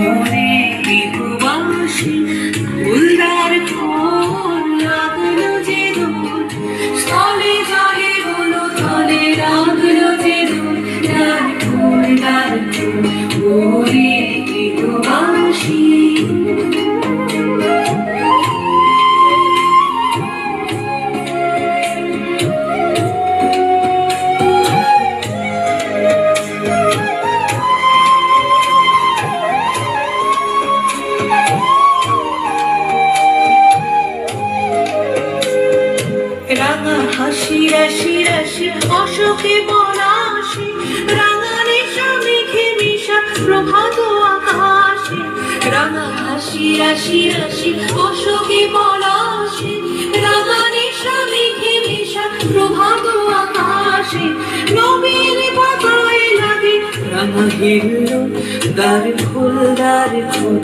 ওরে রাঙা হাসি, রাশি রাশি, অশোকে পলাশি রাঙা রেশা মেঘে মিশা প্রভাত আকাশে। রাঙা হাসি, রাশি রাশি, অশোকে পলাশি রাঙা রেশা মেঘে মিশা প্রভাত আকাশে। নবীন পাতায় লাগে ফুল ফুলদার ফুল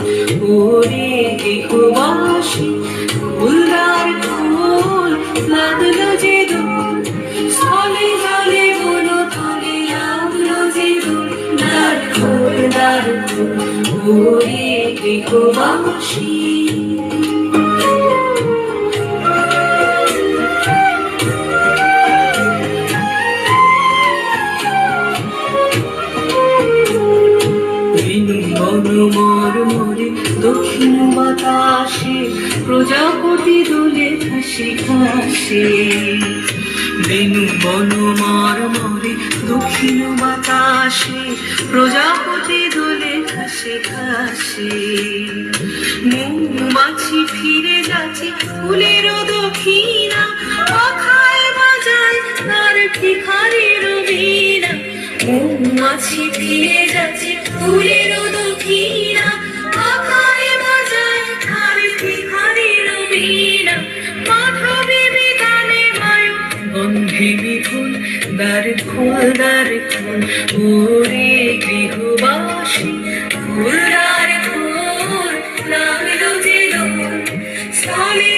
গৃহবাসী মর মরে দক্ষিণ বাতাসে প্রজাপতি দোলে হাসি হাসে বেনু বন মর মরে দক্ষিণ বাতাসে প্রজাপতি দোলে হাসে হাসে মৌমাছি ফিরে যাচ্ছে ফুলের দক্ষিণা পাখায় বাজায় তার ভিখারির বীণা। মৌমাছি ফিরে যাচ্ছে ফুলের বিপুল দ্বার ফুল দ্বার ফুল ওরে গৃহবাসী খোল দ্বার ফুল নাম যে রোল স্থলে